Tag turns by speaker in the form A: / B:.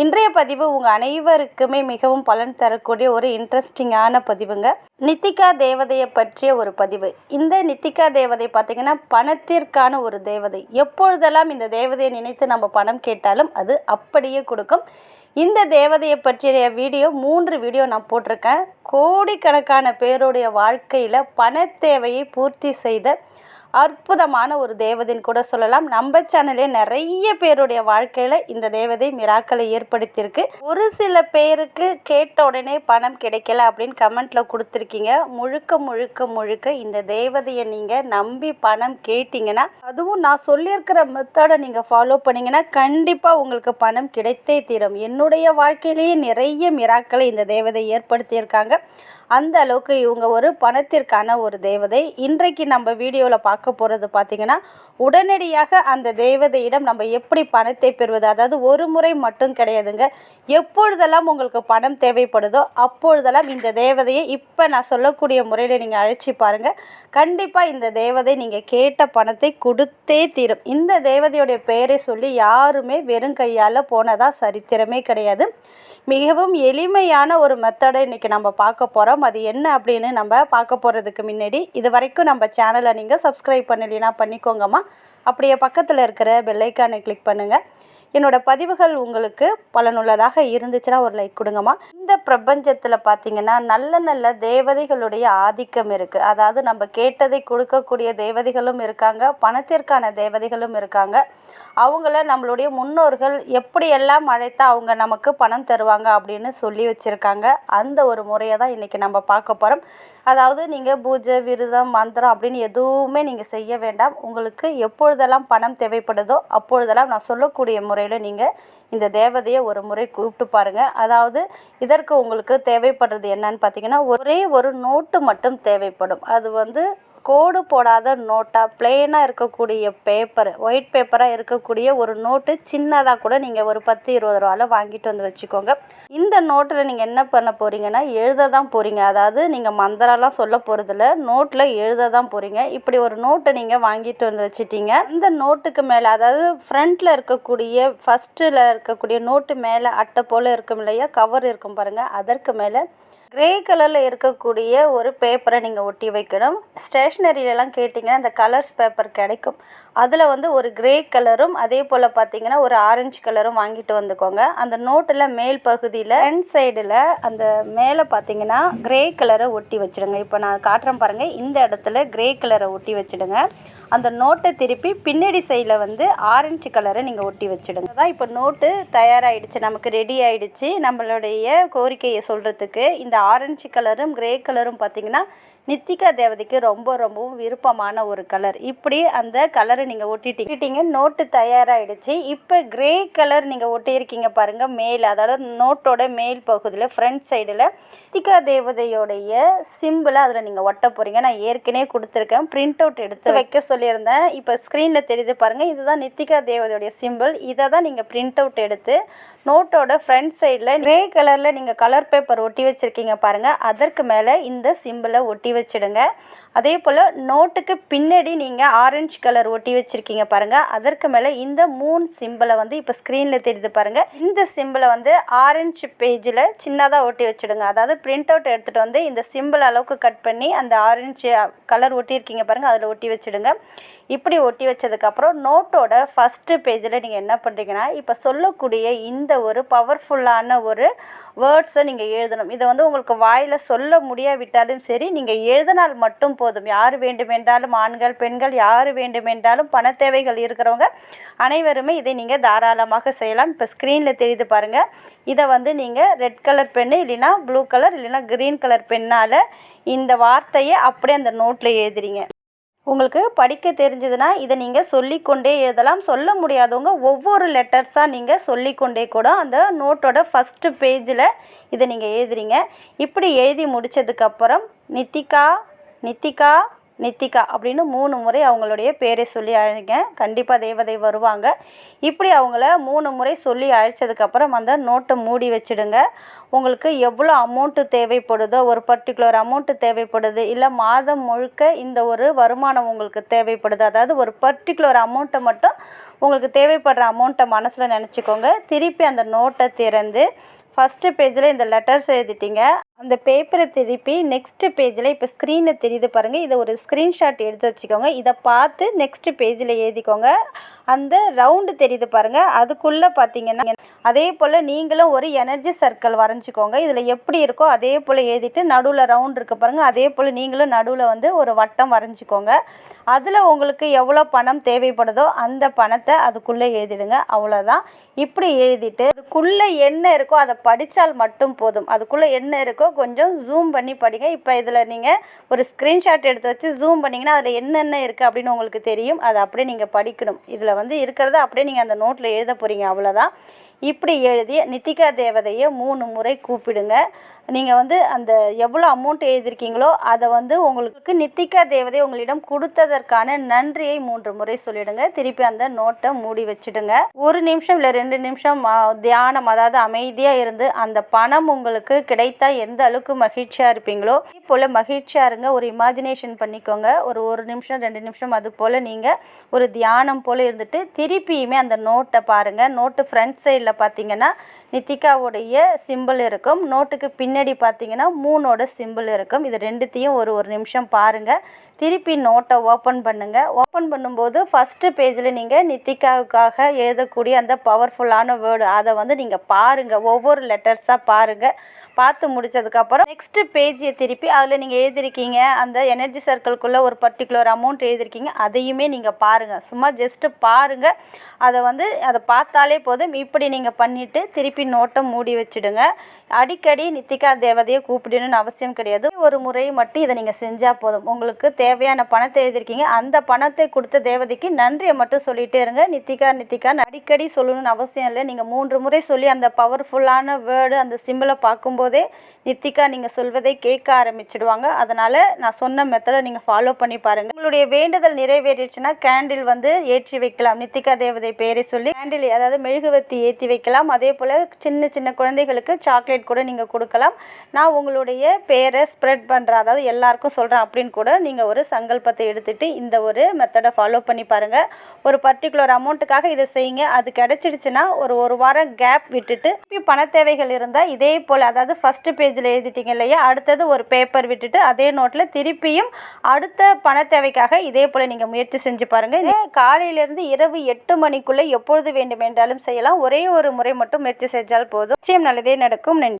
A: இன்றைய பதிவு உங்கள் அனைவருக்குமே மிகவும் பலன் தரக்கூடிய ஒரு இன்ட்ரெஸ்டிங்கான பதிவுங்க. நித்திகா தேவதையை பற்றிய ஒரு பதிவு. இந்த நித்திகா தேவதை பார்த்திங்கன்னா பணத்திற்கான ஒரு தேவதை. எப்பொழுதெல்லாம் இந்த தேவதையை நினைத்து நம்ம பணம் கேட்டாலும் அது அப்படியே கொடுக்கும். இந்த தேவதையை பற்றிய வீடியோ மூன்று வீடியோ நான் போட்டிருக்கேன். கோடிக்கணக்கான பேருடைய வாழ்க்கையில் பண தேவையை பூர்த்தி செய்த அற்புதமான ஒரு தேவதைன்னு கூட சொல்லலாம். நம்ம சேனலே நிறைய பேருடைய வாழ்க்கையில் இந்த தேவதை மிராக்களை ஏற்படுத்தியிருக்கு. ஒரு சில பேருக்கு கேட்ட உடனே பணம் கிடைக்கல அப்படின்னு கமெண்ட்டில் கொடுத்துருக்கீங்க. முழுக்க முழுக்க முழுக்க இந்த தேவதையை நீங்கள் நம்பி பணம் கேட்டிங்கன்னா அதுவும் நான் சொல்லியிருக்கிற மெத்தடை நீங்கள் ஃபாலோ பண்ணிங்கன்னா கண்டிப்பாக உங்களுக்கு பணம் கிடைத்தே தீரும். என்னுடைய வாழ்க்கையிலேயே நிறைய மிராக்களை இந்த தேவதை ஏற்படுத்தியிருக்காங்க. அந்த அளவுக்கு இவங்க ஒரு பணத்திற்கான ஒரு தேவதை. இன்றைக்கு நம்ம வீடியோவில் பார்க்க பார்க்க போகிறது பார்த்திங்கன்னா உடனடியாக அந்த தேவதையிடம் நம்ம எப்படி பணத்தை பெறுவது? அதாவது ஒரு முறை மட்டும் கிடையாதுங்க. எப்பொழுதெல்லாம் உங்களுக்கு பணம் தேவைப்படுதோ அப்பொழுதெல்லாம் இந்த தேவதையை இப்போ நான் சொல்லக்கூடிய முறையில் நீங்கள் அழைச்சி பாருங்கள் கண்டிப்பாக இந்த தேவதை நீங்கள் கேட்ட பணத்தை கொடுத்தே தீரும். இந்த தேவதையுடைய பெயரை சொல்லி யாருமே வெறும் கையால் போனதாக சரித்திரமே கிடையாது. மிகவும் எளிமையான ஒரு மெத்தடை இன்றைக்கி நம்ம பார்க்க போகிறோம் அது என்ன அப்படின்னு நம்ம பார்க்க போகிறதுக்கு முன்னாடி இது வரைக்கும் நம்ம சேனலை நீங்கள் சப்ஸ்கிரைப் பண்ணலைன்னா பண்ணிக்கோங்கம்மா. அப்படியே பக்கத்தில் இருக்கிற பெல்லைக்கானை கிளிக் பண்ணுங்கள் என்னோடய பதிவுகள் உங்களுக்கு பலனுள்ளதாக இருந்துச்சுன்னா ஒரு லைக் கொடுங்கம்மா. இந்த பிரபஞ்சத்தில் பார்த்திங்கன்னா நல்ல நல்ல தேவதைகளுடைய ஆதிக்கம் இருக்குது அதாவது நம்ம கேட்டதை கொடுக்கக்கூடிய தேவதைகளும் இருக்காங்க பணத்திற்கான தேவதைகளும் இருக்காங்க. அவங்கள நம்மளுடைய முன்னோர்கள் எப்படியெல்லாம் அழைத்தா அவங்க நமக்கு பணம் தருவாங்க அப்படின்னு சொல்லி வச்சுருக்காங்க. அந்த ஒரு முறையை தான் இன்றைக்கி நம்ம பார்க்க போகிறோம் அதாவது நீங்கள் பூஜை விரதம் மந்திரம் அப்படின்னு எதுவுமே நீங்கள் செய்ய வேண்டாம். உங்களுக்கு எப்பொழுதெல்லாம் பணம் தேவைப்படுதோ அப்பொழுதெல்லாம் நான் சொல்லக்கூடிய முறை முறையில் நீங்கள் இந்த தேவதையை ஒரு முறை கூப்பிட்டு பாருங்கள் அதாவது இதற்கு உங்களுக்கு தேவைப்படுறது என்னன்னு பார்த்தீங்கன்னா ஒரே ஒரு நோட்டு மட்டும் தேவைப்படும். அது வந்து கோடு போடாத நோட்டாக பிளெயினாக இருக்கக்கூடிய பேப்பர் ஒயிட் பேப்பராக இருக்கக்கூடிய ஒரு நோட்டு சின்னதாக கூட நீங்கள் ஒரு பத்து இருபது ரூபாவில் வாங்கிட்டு வந்து வச்சுக்கோங்க. இந்த நோட்டில் நீங்கள் என்ன பண்ண போகிறீங்கன்னா எழுத தான் போகிறீங்க அதாவது நீங்கள் மந்திரம்லாம் சொல்ல போகிறதில்ல நோட்டில் எழுத தான் போகிறீங்க இப்படி ஒரு நோட்டை நீங்கள் வாங்கிட்டு வந்து வச்சுட்டீங்க. இந்த நோட்டுக்கு மேலே அதாவது ஃப்ரண்ட்டில் இருக்கக்கூடிய ஃபஸ்ட்டில் இருக்கக்கூடிய நோட்டு மேலே அட்டை போல் இருக்கும் இல்லையா கவர் இருக்கும் பாருங்கள் அதற்கு மேலே கிரே கலரில் இருக்கக்கூடிய ஒரு பேப்பரை நீங்கள் ஒட்டி வைக்கணும். ஸ்டேஷ்னரியிலலாம் கேட்டிங்கன்னா இந்த கலர்ஸ் பேப்பர் கிடைக்கும். அதில் வந்து ஒரு கிரே கலரும் அதே போல் பார்த்தீங்கன்னா ஒரு ஆரஞ்சு கலரும் வாங்கிட்டு வந்துக்கோங்க. அந்த நோட்டில் மேல் பகுதியில் ஃப்ரண்ட் சைடில் அந்த மேலே பார்த்தீங்கன்னா கிரே கலரை ஒட்டி வச்சுடுங்க. இப்போ நான் காட்டுறேன் பாருங்கள் இந்த இடத்துல கிரே கலரை ஒட்டி வச்சுடுங்க. அந்த நோட்டை திருப்பி பின்னாடி சைடில் வந்து ஆரஞ்சு கலரை நீங்கள் ஒட்டி வச்சுடுங்க. அதான் இப்போ நோட்டு தயாராகிடுச்சு நமக்கு ரெடி ஆகிடுச்சு நம்மளுடைய கோரிக்கையை சொல்கிறதுக்கு இந்த ஆரஞ்சு கலரும் கிரே கலரும் பார்த்திங்கன்னா நித்திகா தேவதைக்கு ரொம்ப ரொம்பவும் விருப்பமான ஒரு கலர் இப்படி அந்த கலரை நீங்கள் ஒட்டிட்டீங்க. நோட்டு தயாராகிடுச்சு இப்போ கிரே கலர் நீங்கள் ஒட்டியிருக்கீங்க பாருங்கள் மேல். அதாவது நோட்டோட மேல் பகுதியில் ஃப்ரண்ட் சைடில் நித்திகா தேவதையோடைய சிம்பிளை அதில் நீங்கள் ஒட்ட போகிறீங்க நான் ஏற்கனவே கொடுத்துருக்கேன். பிரிண்ட் அவுட் எடுத்து வைக்க சொல்லி சொல்லியிருந்தேன். இப்போ ஸ்க்ரீனில் தெரியுது பாருங்கள் இதுதான் நித்திகா தேவதையுடைய சிம்பிள் இதை தான் நீங்கள் பிரிண்ட் அவுட் எடுத்து நோட்டோட ஃப்ரண்ட் சைடில் கிரே கலரில் நீங்கள் கலர் பேப்பர் ஒட்டி வச்சுருக்கீங்க பாருங்கள் அதற்கு மேலே இந்த சிம்பிளை ஒட்டி வச்சிடுங்க. அதே போல் நோட்டுக்கு பின்னாடி நீங்கள் ஆரஞ்சு கலர் ஒட்டி வச்சுருக்கீங்க பாருங்கள் அதற்கு மேலே இந்த மூணு சிம்பிளை வந்து இப்போ ஸ்க்ரீனில் தெரியுது பாருங்கள் இந்த சிம்பிளை வந்து ஆரஞ்சு பேஜில் சின்னதாக ஒட்டி வச்சுடுங்க. அதாவது பிரிண்ட் அவுட் எடுத்துகிட்டு வந்து இந்த சிம்பிள் அளவுக்கு கட் பண்ணி அந்த ஆரஞ்சு கலர் ஒட்டியிருக்கீங்க பாருங்கள் அதில் ஒட்டி வச்சுடுங்க. இப்படி ஒட்டி வச்சதுக்கப்புறம் நோட்டோட ஃபஸ்ட்டு பேஜில் நீங்கள் என்ன பண்ணுறீங்கன்னா இப்போ சொல்லக்கூடிய இந்த ஒரு பவர்ஃபுல்லான ஒரு வேர்ட்ஸை நீங்கள் எழுதணும். இதை வந்து உங்களுக்கு வாயில் சொல்ல முடியாவிட்டாலும் சரி நீங்கள் எழுதினால் மட்டும் போதும். யார் வேண்டுமென்றாலும் ஆண்கள் பெண்கள் யார் வேண்டுமென்றாலும் பண தேவைகள் இருக்கிறவங்க அனைவருமே இதை நீங்கள் தாராளமாக செய்யலாம். இப்போ ஸ்க்ரீனில் தெரியுது பாருங்கள் இதை வந்து நீங்கள் ரெட் கலர் பென்னு இல்லைன்னா ப்ளூ கலர் இல்லைன்னா க்ரீன் கலர் பென்னால் இந்த வார்த்தையை அப்படியே அந்த நோட்டில் எழுதுறீங்க. உங்களுக்கு படிக்க தெரிஞ்சதுன்னா இதை நீங்கள் சொல்லிக்கொண்டே எழுதலாம். சொல்ல முடியாதவங்க ஒவ்வொரு லெட்டர்ஸாக நீங்கள் சொல்லிக்கொண்டே கூட அந்த நோட்டோட ஃபஸ்ட்டு பேஜில் இதை நீங்கள் எழுதுறீங்க. இப்படி எழுதி முடித்ததுக்கப்புறம் நித்திகா நித்திகா நித்திகா அப்படின்னு மூணு முறை அவங்களுடைய பேரை சொல்லி அழைங்க. கண்டிப்பாக தேவதை வருவாங்க. இப்படி அவங்கள மூணு முறை சொல்லி அழைச்சதுக்கப்புறம் அந்த நோட்டை மூடி வச்சிடுங்க. உங்களுக்கு எவ்வளோ அமௌண்ட்டு தேவைப்படுதோ ஒரு பர்டிகுலர் அமௌண்ட்டு தேவைப்படுது இல்லை மாதம் முழுக்க இந்த ஒரு வருமானம் உங்களுக்கு தேவைப்படுது அதாவது ஒரு பர்டிகுலர் அமௌண்ட்டை மட்டும் உங்களுக்கு தேவைப்படுற அமௌண்ட்டை மனசில் நினச்சிக்கோங்க. திருப்பி அந்த நோட்டை திறந்து ஃபஸ்ட்டு பேஜில் இந்த லெட்டர்ஸ் எழுதிட்டீங்க. அந்த பேப்பரை திருப்பி நெக்ஸ்ட்டு பேஜில் இப்போ ஸ்க்ரீனில் தெரியுது பாருங்கள் இதை ஒரு ஸ்க்ரீன்ஷாட் எடுத்து வச்சுக்கோங்க. இதை பார்த்து நெக்ஸ்ட்டு பேஜில் எழுதிக்கோங்க. அந்த ரவுண்டு தெரியுது பாருங்கள் அதுக்குள்ளே பார்த்தீங்கன்னா அதே போல் நீங்களும் ஒரு எனர்ஜி சர்க்கிள் வரைஞ்சிக்கோங்க. இதில் எப்படி இருக்கோ அதே போல் எழுதிட்டு நடுவில் ரவுண்ட் இருக்க பாருங்கள் அதே போல் நீங்களும் நடுவில் வந்து ஒரு வட்டம் வரைஞ்சிக்கோங்க. அதில் உங்களுக்கு எவ்வளோ பணம் தேவைப்படுதோ அந்த பணத்தை அதுக்குள்ளே எழுதிடுங்க. அவ்வளோதான் இப்படி எழுதிட்டு அதுக்குள்ளே என்ன இருக்கோ அதை படித்தால் மட்டும் போதும். அதுக்குள்ளே என்ன இருக்கோ கொஞ்சம் ஜூம் பண்ணி படிங்க. இப்போ இதில் நீங்கள் ஒரு ஸ்க்ரீன்ஷாட் எடுத்து வச்சு ஜூம் பண்ணிங்கன்னா அதில் என்னென்ன இருக்குது அப்படின்னு உங்களுக்கு தெரியும். அதை அப்படியே நீங்கள் படிக்கணும். இதில் வந்து இருக்கிறத அப்படியே நீங்கள் அந்த நோட்டில் எழுத போகிறீங்க அவ்வளோதான் இப்படி எழுதி நித்திகா தேவதையை மூணு முறை கூப்பிடுங்க. நீங்கள் வந்து அந்த எவ்வளோ அமௌண்ட் எழுதியிருக்கீங்களோ அதை வந்து உங்களுக்கு நித்திகா தேவதை உங்களிடம் கொடுத்ததற்கான நன்றியை மூன்று முறை சொல்லிடுங்க. திருப்பி அந்த நோட்டை மூடி வச்சிடுங்க. ஒரு நிமிஷம் இல்லை ரெண்டு நிமிஷம் தியானம் அதாவது அமைதியாக இருந்து அந்த பணம் உங்களுக்கு கிடைத்தா எந்த அளவுக்கு மகிழ்ச்சியாக இருப்பீங்களோ அதே போல் மகிழ்ச்சியாக இருங்க. ஒரு இமேஜினேஷன் பண்ணிக்கோங்க. ஒரு ஒரு நிமிஷம் ரெண்டு நிமிஷம் அது போல் நீங்கள் ஒரு தியானம் போல் இருந்துட்டு திருப்பியுமே அந்த நோட்டை பாருங்கள் நோட்டு ஃப்ரண்ட் சைடில் பார்த்தீங்கன்னா நித்திகாவுடைய சிம்பிள் இருக்கும். நோட்டுக்கு பின்னாடி பார்த்தீங்கன்னா மூணோட சிம்பிள் இருக்கும். இது ரெண்டுத்தையும் ஒரு ஒரு நிமிஷம் பாருங்கள் திருப்பி நோட்டை ஓப்பன் பண்ணுங்கள் ஓப்பன் பண்ணும்போது ஃபஸ்ட்டு பேஜில் நீங்கள் நித்திகாவுக்காக எழுதக்கூடிய அந்த பவர்ஃபுல்லான வேர்டு அதை வந்து நீங்கள் பாருங்கள் ஒவ்வொரு லெட்டர்ஸாக பாருங்கள் பார்த்து முடிச்சதுக்கப்புறம் நெக்ஸ்ட்டு பேஜை திருப்பி அதில் நீங்கள் எழுதிருக்கீங்க. அந்த எனர்ஜி சர்க்கிள்குள்ளே ஒரு பர்டிகுலர் அமௌண்ட் எழுதிருக்கீங்க. அதையுமே நீங்கள் பாருங்கள் சும்மா ஜஸ்ட்டு பாருங்கள் அதை வந்து அதை பார்த்தாலே போதும். இப்படி நீங்கள் பண்ணிவிட்டு திருப்பி நோட்டை மூடி வச்சிடுங்க. அடிக்கடி நித்திகா தேவதையை கூப்பிடணும்னு அவசியம் கிடையாது. ஒரு முறை மட்டும் இதை நீங்கள் செஞ்சால் போதும். உங்களுக்கு தேவையான பணத்தை எழுதிருக்கீங்க. அந்த பணத்தை கொடுத்த தேவதைக்கு நன்றியை மட்டும் சொல்லிகிட்டே இருங்க. நித்திகா நித்திகா அடிக்கடி சொல்லணும்னு அவசியம் இல்லை. நீங்கள் மூன்று முறை சொல்லி அந்த பவர்ஃபுல்லான வேர்டு அந்த சிம்பிளை பார்க்கும்போதே நித்திகா நீங்கள் சொல்வதை கேட்க ஆரம்பிச்சிடுவாங்க. அதனால் நான் சொன்ன மெத்தடை நீங்கள் ஃபாலோ பண்ணி பாருங்கள் உங்களுடைய வேண்டுதல் நிறைவேறிடுச்சுன்னா கேண்டில் வந்து ஏற்றி வைக்கலாம். நித்திகா தேவதை பேரை சொல்லி கேண்டில் அதாவது மெழுகுவர்த்தி ஏற்றி வைக்கலாம். அதே போல் சின்ன சின்ன குழந்தைகளுக்கு சாக்லேட் கூட நீங்கள் கொடுக்கலாம். நான் உங்களுடைய பேரை ஸ்ப்ரெட் பண்ணுறேன் அதாவது எல்லாருக்கும் சொல்கிறேன் அப்படின்னு கூட நீங்கள் ஒரு சங்கல்பத்தை எடுத்துகிட்டு இந்த ஒரு மெத்தடை ஃபாலோ பண்ணி பாருங்கள் ஒரு பர்டிகுலர் அமௌண்ட்டுக்காக இதை செய்யுங்க. அது கிடச்சிடுச்சுன்னா ஒரு ஒரு வாரம் கேப் விட்டுட்டு பணத்தை தேவைகள் இருந்தால் இதே போல் அதாவது ஃபஸ்ட்டு பேஜில் எழுதிட்டீங்க இல்லையா? அடுத்தது ஒரு பேப்பர் விட்டுட்டு அதே நோட்டில் திருப்பியும் அடுத்த பண தேவைக்காக இதே போல் நீங்கள் முயற்சி செஞ்சு பாருங்கள் காலையிலேருந்து இரவு எட்டு மணிக்குள்ளே எப்பொழுது வேண்டுமென்றாலும் செய்யலாம். ஒரே ஒரு முறை மட்டும் முயற்சி செஞ்சால் போதும். நிச்சயம் நல்லதே நடக்கும். நன்றி.